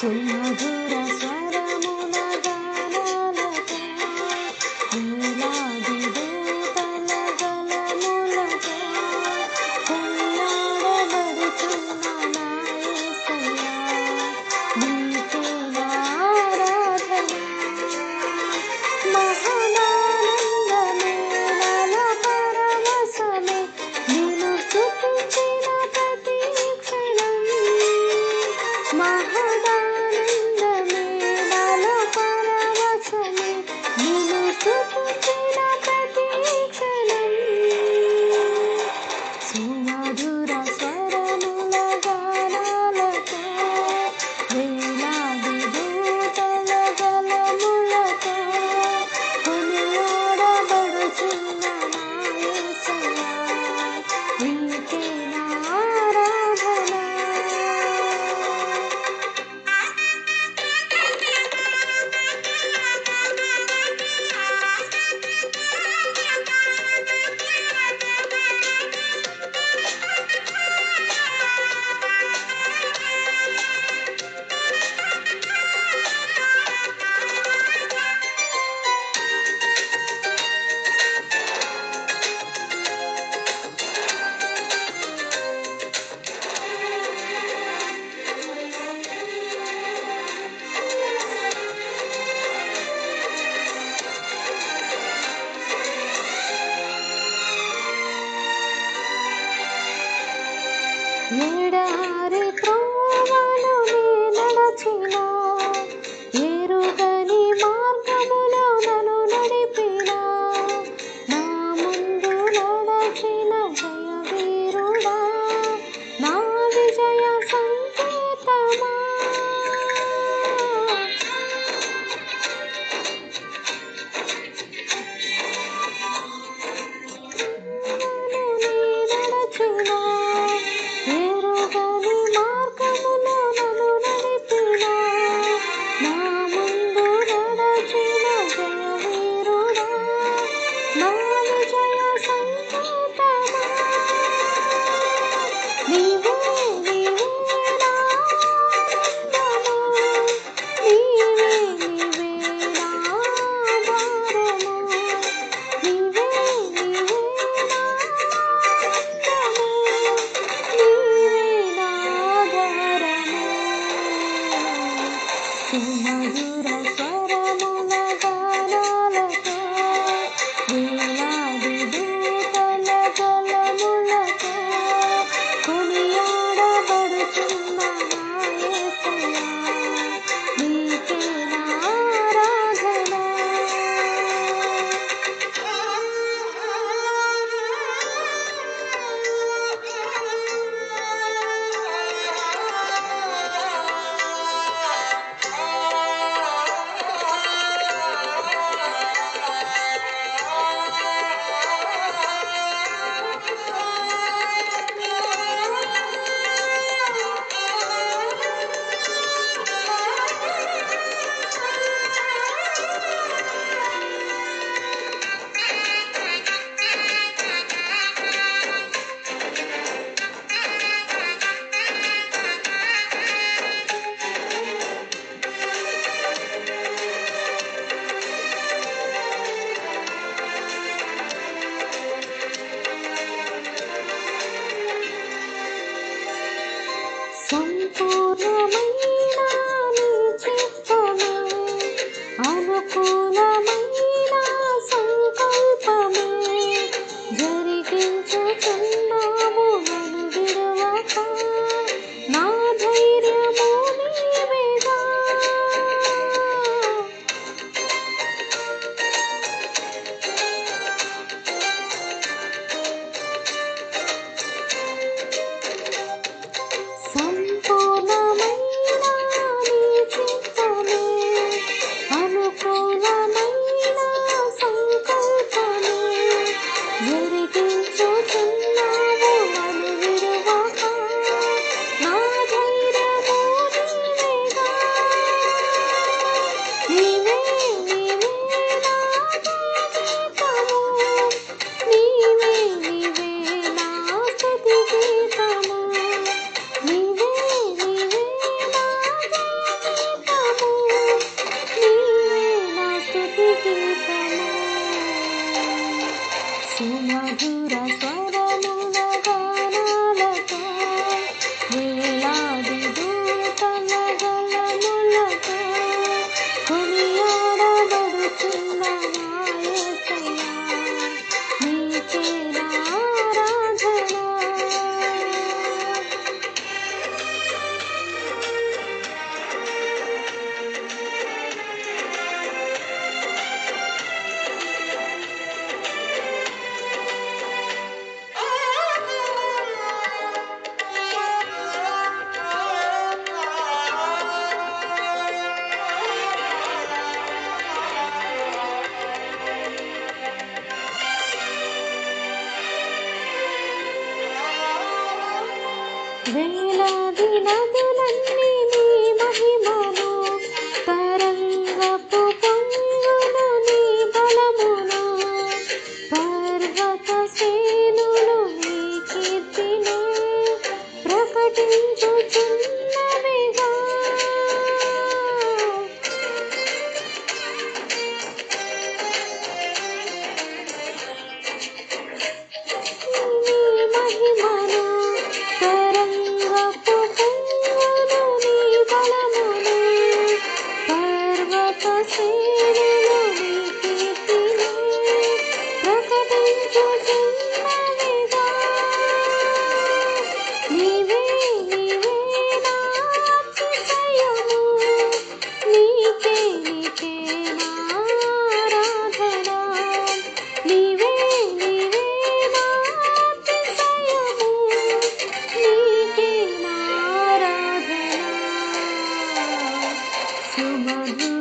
そんなぶら ఎడారి త్రోవను నీ నడచినా Madhura Swaramula 忘不了美 వేలాది నదులన్నీ నీ మహిమను తరంగపు chuva do